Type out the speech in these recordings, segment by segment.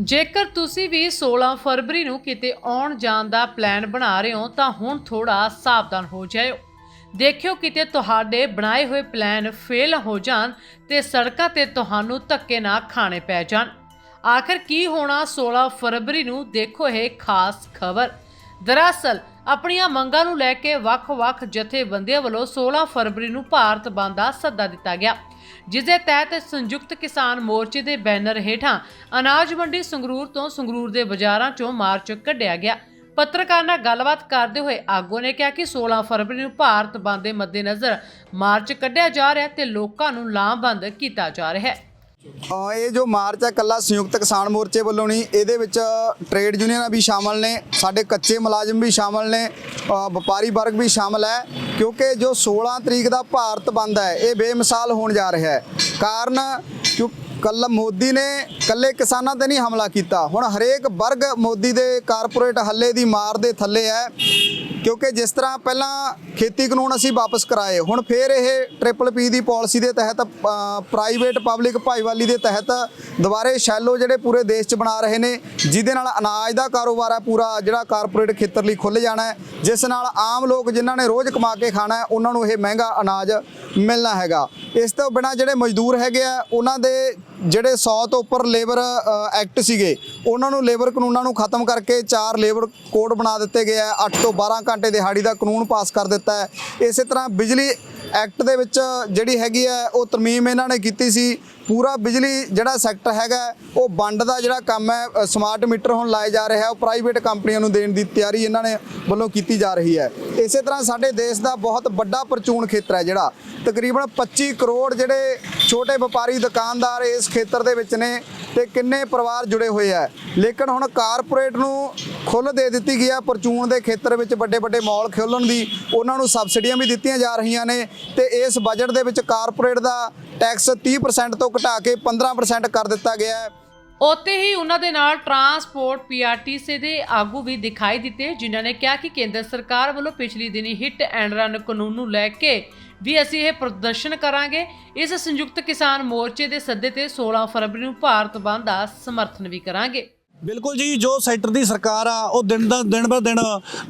ਜੇਕਰ ਤੁਸੀਂ ਵੀ 16 ਫਰਵਰੀ ਨੂੰ ਕਿਤੇ ਆਉਣ ਜਾਣ ਦਾ ਪਲਾਨ ਬਣਾ ਰਹੇ ਹੋ, ਤਾਂ ਹੁਣ ਥੋੜਾ ਸਾਵਧਾਨ ਹੋ ਜਾਇਓ। ਦੇਖਿਓ ਕਿਤੇ ਤੁਹਾਡੇ ਬਣਾਏ ਹੋਏ ਪਲਾਨ ਫੇਲ ਹੋ ਜਾਣ ਤੇ ਸੜਕਾਂ ਤੇ ਤੁਹਾਨੂੰ ਧੱਕੇ ਨਾ ਖਾਣੇ ਪੈ ਜਾਣ। ਆਖਰ ਕੀ ਹੋਣਾ 16 ਫਰਵਰੀ ਨੂੰ, ਦੇਖੋ ਇਹ ਖਾਸ ਖਬਰ। ਦਰਅਸਲ, ਆਪਣੀਆਂ ਮੰਗਾਂ ਨੂੰ ਲੈ ਕੇ ਵੱਖ-ਵੱਖ ਜਥੇਬੰਦੀਆਂ ਵੱਲੋਂ 16 ਫਰਵਰੀ ਨੂੰ ਭਾਰਤ ਬੰਦ ਦਾ ਸੱਦਾ ਦਿੱਤਾ ਗਿਆ ਜਿਸ ਦੇ ਤਹਿਤ ਸੰਯੁਕਤ ਕਿਸਾਨ ਮੋਰਚੇ ਦੇ ਬੈਨਰ ਹੇਠਾਂ ਅਨਾਜ ਮੰਡੀ ਸੰਗਰੂਰ ਤੋਂ ਸੰਗਰੂਰ ਦੇ ਬਾਜ਼ਾਰਾਂ 'ਚੋਂ ਮਾਰਚ ਕੱਢਿਆ ਗਿਆ। ਪੱਤਰਕਾਰ ਨਾਲ ਗੱਲਬਾਤ ਕਰਦੇ ਹੋਏ ਆਗੂ ਨੇ ਕਿਹਾ ਕਿ 16 ਫਰਵਰੀ ਨੂੰ ਭਾਰਤ ਬੰਦ ਦੇ ਮੱਦੇਨਜ਼ਰ ਮਾਰਚ ਕੱਢਿਆ ਜਾ ਰਿਹਾ ਤੇ ਲੋਕਾਂ ਨੂੰ ਲਾਮਬੰਦ ਕੀਤਾ ਜਾ ਰਿਹਾ ਹੈ। ਇਹ ਜੋ ਮਾਰਚ ਹੈ ਕੱਲਾ ਸੰਯੁਕਤ ਕਿਸਾਨ ਮੋਰਚੇ ਵੱਲੋਂ ਨਹੀਂ, ਇਹਦੇ ਵਿੱਚ ਟ੍ਰੇਡ ਯੂਨੀਅਨਾਂ ਵੀ ਸ਼ਾਮਲ ਨੇ, ਸਾਡੇ ਕੱਚੇ ਮੁਲਾਜ਼ਮ ਵੀ ਸ਼ਾਮਲ ਨੇ ਵਪਾਰੀ ਵਰਗ ਵੀ ਸ਼ਾਮਲ ਹੈ, ਕਿਉਂਕਿ ਜੋ 16 ਤਰੀਕ ਦਾ ਭਾਰਤ ਬੰਦ ਹੈ, ਇਹ ਬੇਮਿਸਾਲ ਹੋਣ ਜਾ ਰਿਹਾ ਹੈ। ਕਾਰਨ ਕਿਉਂ, ਕੱਲ ਮੋਦੀ ਨੇ ਕੱਲੇ ਕਿਸਾਨਾਂ ਤੇ ਨਹੀਂ ਹਮਲਾ ਕੀਤਾ, ਹੁਣ ਹਰੇਕ ਵਰਗ ਮੋਦੀ ਦੇ ਕਾਰਪੋਰੇਟ ਹੱਲੇ ਦੀ ਮਾਰ ਦੇ ਥੱਲੇ ਹੈ। ਕਿਉਂਕਿ ਜਿਸ ਤਰ੍ਹਾਂ ਪਹਿਲਾਂ ਖੇਤੀ ਕਾਨੂੰਨ ਅਸੀਂ ਵਾਪਸ ਕਰਾਏ, ਹੁਣ ਫੇਰ ਇਹ ਟ੍ਰਿਪਲ ਪੀ ਦੀ ਪਾਲਿਸੀ ਦੇ ਤਹਿਤ ਪ੍ਰਾਈਵੇਟ ਪਬਲਿਕ ਭਾਈਵਾਲੀ ਦੇ ਤਹਿਤ ਦੁਬਾਰੇ ਸ਼ੈਲੋ ਜਿਹੜੇ ਪੂਰੇ ਦੇਸ਼ 'ਚ ਬਣਾ ਰਹੇ ਨੇ, ਜਿਹਦੇ ਨਾਲ ਅਨਾਜ ਦਾ ਕਾਰੋਬਾਰ ਹੈ ਪੂਰਾ, ਜਿਹੜਾ ਕਾਰਪੋਰੇਟ ਖੇਤਰ ਲਈ ਖੁੱਲ ਜਾਣਾ ਹੈ, ਜਿਸ ਨਾਲ ਆਮ ਲੋਕ ਜਿਨ੍ਹਾਂ ਨੇ ਰੋਜ਼ ਕਮਾ ਕੇ ਖਾਣਾ ਹੈ, ਉਹਨਾਂ ਨੂੰ ਇਹ ਮਹਿੰਗਾ ਅਨਾਜ ਮਿਲਣਾ ਹੈਗਾ। ਇਸ ਤੋਂ ਬਿਨਾ ਜਿਹੜੇ ਮਜ਼ਦੂਰ ਹੈਗੇ ਆ, ਉਹਨਾਂ ਦੇ ਜਿਹੜੇ 100 ਤੋਂ ਉੱਪਰ ਲੇਬਰ ਐਕਟ ਸੀਗੇ, ਉਹਨਾਂ ਨੂੰ ਲੇਬਰ ਕਾਨੂੰਨਾਂ ਨੂੰ ਖਤਮ ਕਰਕੇ ਚਾਰ ਲੇਬਰ ਕੋਡ ਬਣਾ ਦਿੱਤੇ ਗਏ ਆ। 8 ਤੋਂ 12 ਘੰਟੇ ਦਿਹਾੜੀ ਦਾ ਕਾਨੂੰਨ ਪਾਸ ਕਰ ਦਿੱਤਾ ਹੈ। ਇਸੇ ਤਰ੍ਹਾਂ ਬਿਜਲੀ ਐਕਟ ਦੇ ਵਿੱਚ ਜਿਹੜੀ ਹੈਗੀ ਹੈ, ਉਹ ਤਰਮੀਮ ਇਹਨਾਂ ਨੇ ਕੀਤੀ ਸੀ। ਪੂਰਾ ਬਿਜਲੀ ਜਿਹੜਾ ਸੈਕਟਰ ਹੈਗਾ, ਉਹ ਵੰਡ ਦਾ ਜਿਹੜਾ ਕੰਮ ਹੈ ਸਮਾਰਟ ਮੀਟਰ ਹੁਣ ਲਾਏ ਜਾ ਰਿਹਾ ਉਹ ਪ੍ਰਾਈਵੇਟ ਕੰਪਨੀਆਂ ਨੂੰ ਦੇਣ ਦੀ ਤਿਆਰੀ ਇਹਨਾਂ ਨੇ ਵੱਲੋਂ ਕੀਤੀ ਜਾ ਰਹੀ ਹੈ। ਇਸੇ ਤਰ੍ਹਾਂ ਸਾਡੇ ਦੇਸ਼ ਦਾ ਬਹੁਤ ਵੱਡਾ ਪ੍ਰਚੂਨ ਖੇਤਰ ਹੈ ਜਿਹੜਾ, ਤਕਰੀਬਨ 25 ਕਰੋੜ ਜਿਹੜੇ ਛੋਟੇ ਵਪਾਰੀ ਦੁਕਾਨਦਾਰ ਇਸ ਖੇਤਰ ਦੇ ਵਿੱਚ ਨੇ ਤੇ ਕਿੰਨੇ ਪਰਿਵਾਰ ਜੁੜੇ ਹੋਏ ਆ। ਲੇਕਿਨ ਹੁਣ ਕਾਰਪੋਰੇਟ ਨੂੰ ਖੁੱਲ੍ਹ ਦੇ ਦਿੱਤੀ ਗਈ ਹੈ ਪਰਚੂਨ ਦੇ ਖੇਤਰ ਵਿੱਚ ਵੱਡੇ ਵੱਡੇ ਮਾਲ ਖੋਲ੍ਹਣ ਦੀ, ਉਹਨਾਂ ਨੂੰ ਸਬਸਿਡੀਆਂ ਵੀ ਦਿੱਤੀਆਂ ਜਾ ਰਹੀਆਂ ਨੇ ਤੇ ਇਸ ਬਜਟ ਦੇ ਵਿੱਚ ਕਾਰਪੋਰੇਟ ਦਾ ਟੈਕਸ 30% ਤੋਂ ਘਟਾ ਕੇ 15% ਕਰ ਦਿੱਤਾ ਗਿਆ ਹੈ। ਉੱਥੇ ਹੀ ਉਹਨਾਂ ਦੇ ਨਾਲ ਟਰਾਂਸਪੋਰਟ ਪੀਆਰਟੀਸੀ ਦੇ ਆਗੂ ਵੀ ਦਿਖਾਈ ਦਿੱਤੇ, ਜਿਨ੍ਹਾਂ ਨੇ ਕਿਹਾ ਕਿ ਕੇਂਦਰ ਸਰਕਾਰ ਵੱਲੋਂ ਪਿਛਲੀ ਦਿਨੀ ਹਿੱਟ ਐਂਡ ਰਨ ਕਾਨੂੰਨ ਨੂੰ ਲੈ ਕੇ ਵੀ ਅਸੀਂ ਇਹ ਪ੍ਰਦਰਸ਼ਨ ਕਰਾਂਗੇ। ਇਸ ਸੰਯੁਕਤ ਕਿਸਾਨ ਮੋਰਚੇ ਦੇ ਸੱਦੇ ਤੇ 16 ਫਰਵਰੀ ਨੂੰ ਭਾਰਤ ਬੰਦ ਦਾ ਸਮਰਥਨ ਵੀ ਕਰਾਂਗੇ। ਬਿਲਕੁਲ ਜੀ, ਜੋ ਸੈਕਟਰ ਦੀ ਸਰਕਾਰ ਆ, ਉਹ ਦਿਨ ਦਾ ਦਿਨ ਬਰ ਦਿਨ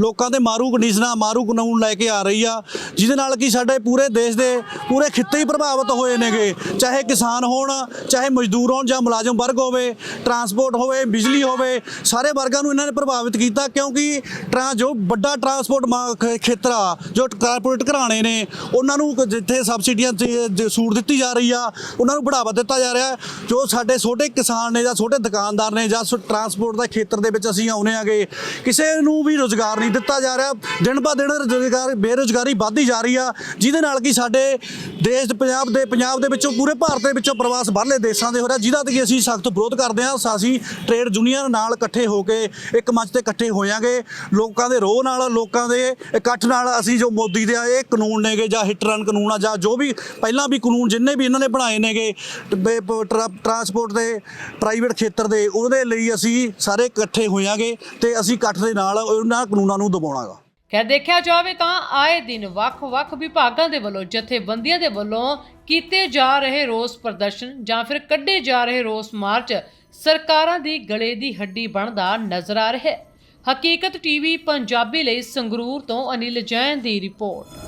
ਲੋਕਾਂ ਦੇ ਮਾਰੂ ਕੰਡੀਸ਼ਨਾਂ, ਮਾਰੂ ਕਾਨੂੰਨ ਲੈ ਕੇ ਆ ਰਹੀ ਆ, ਜਿਹਦੇ ਨਾਲ ਕਿ ਸਾਡੇ ਪੂਰੇ ਦੇਸ਼ ਦੇ ਪੂਰੇ ਖਿੱਤੇ ਹੀ ਪ੍ਰਭਾਵਿਤ ਹੋਏ ਨੇਗੇ। ਚਾਹੇ ਕਿਸਾਨ ਹੋਣ, ਚਾਹੇ ਮਜ਼ਦੂਰ ਹੋਣ ਜਾਂ ਮੁਲਾਜ਼ਮ ਵਰਗ ਹੋਵੇ, ਟਰਾਂਸਪੋਰਟ ਹੋਵੇ, ਬਿਜਲੀ ਹੋਵੇ, ਸਾਰੇ ਵਰਗਾਂ ਨੂੰ ਇਹਨਾਂ ਨੇ ਪ੍ਰਭਾਵਿਤ ਕੀਤਾ, ਕਿਉਂਕਿ ਟਰਾਂ, ਜੋ ਵੱਡਾ ਟਰਾਂਸਪੋਰਟ ਮਾ- ਖੇਤਰ ਆ, ਜੋ ਕਾਰਪੋਰੇਟ ਘਰਾਣੇ ਨੇ, ਉਹਨਾਂ ਨੂੰ ਜਿੱਥੇ ਸਬਸਿਡੀਆਂ ਸੂਟ ਦਿੱਤੀ ਜਾ ਰਹੀ ਆ, ਉਹਨਾਂ ਨੂੰ ਬੜਾਵਾ ਦਿੱਤਾ ਜਾ ਰਿਹਾ। ਜੋ ਸਾਡੇ ਛੋਟੇ ਕਿਸਾਨ ਨੇ ਜਾਂ ਛੋਟੇ ਦੁਕਾਨਦਾਰ ਨੇ ਜਾਂ ਸੋ- ਟਰਾਂਸਪੋਰਟ ਦਾ ਖੇਤਰ ਦੇ ਵਿੱਚ ਅਸੀਂ ਆਉਨੇ ਆਗੇ ਕਿਸੇ ਨੂੰ ਵੀ ਰੋਜ਼ਗਾਰ ਨਹੀਂ ਦਿੱਤਾ ਜਾ ਰਿਹਾ। ਦਿਨ ਬਾ ਦਿਨ ਰੋਜ਼ਗਾਰ, ਬੇਰੋਜ਼ਗਾਰੀ ਵੱਧਦੀ ਜਾ ਰਹੀ ਆ। ਜਿਹਦੇ ਨਾਲ ਕਿ ਸਾਡੇ ਦੇਸ਼ ਪੰਜਾਬ ਦੇ ਪੰਜਾਬ ਦੇ ਵਿੱਚੋਂ, ਪੂਰੇ ਭਾਰਤ ਦੇ ਵਿੱਚੋਂ ਪ੍ਰਵਾਸ ਬਾਹਰਲੇ ਦੇਸ਼ਾਂ ਦੇ ਹੋ ਰਿਹਾ। ਜਿਹਦਾ ਕਿ ਅਸੀਂ ਸਖਤ ਵਿਰੋਧ ਕਰਦੇ ਹਾਂ। ਅਸੀਂ ਟ੍ਰੇਡ ਯੂਨੀਅਨ ਨਾਲ ਇਕੱਠੇ ਹੋ ਕੇ ਇੱਕ ਮੰਚ ਤੇ ਇਕੱਠੇ ਹੋਇਆਂਗੇ ਲੋਕਾਂ ਦੇ ਰੋਹ ਨਾਲ, ਲੋਕਾਂ ਦੇ ਇਕੱਠ ਨਾਲ ਅਸੀਂ ਜੋ ਮੋਦੀ ਦੇ ਇਹ ਕਾਨੂੰਨ ਨੇਗੇ ਜਾਂ ਹਿੱਟ ਰਨ ਕਾਨੂੰਨ ਆ ਜਾਂ ਜੋ ਵੀ ਪਹਿਲਾਂ ਵੀ ਕਾਨੂੰਨ ਜਿੰਨੇ ਵੀ ਇਹਨਾਂ ਨੇ ਬਣਾਏ ਨੇਗੇ ਬੇ- ਟਰਾਂਸਪੋਰਟ ਦੇ ਪ੍ਰਾਈਵੇਟ ਖੇਤਰ ਦੇ, ਉਹਦੇ ਲਈ ਅਸੀਂ ਅਸੀਂ ਸਾਰੇ ਇਕੱਠੇ ਹੋਇਆਂਗੇ ਤੇ ਅਸੀਂ ਇਕੱਠ ਦੇ ਨਾਲ ਉਹਨਾਂ ਕਾਨੂੰਨਾਂ ਨੂੰ ਦਬਾਉਣਾਗਾ। ਖੈਰ, ਦੇਖਿਆ ਜਾਵੇ ਤਾਂ ਆਏ ਦਿਨ ਵੱਖ-ਵੱਖ ਵਿਭਾਗਾਂ ਦੇ ਵੱਲੋਂ, ਜਥੇਬੰਦੀਆਂ ਦੇ ਵੱਲੋਂ ਕੀਤੇ ਜਾ ਰਹੇ ਰੋਸ ਪ੍ਰਦਰਸ਼ਨ ਜਾਂ ਫਿਰ ਕੱਢੇ ਜਾ ਰਹੇ ਰੋਸ ਮਾਰਚ ਸਰਕਾਰਾਂ ਦੀ ਗਲੇ ਦੀ ਹੱਡੀ ਬਣਦਾ ਨਜ਼ਰ ਆ ਰਿਹਾ ਹੈ। ਹਕੀਕਤ ਟੀਵੀ ਪੰਜਾਬੀ ਲਈ ਸੰਗਰੂਰ ਤੋਂ ਅਨਿਲ ਜੈਨ ਦੀ ਰਿਪੋਰਟ।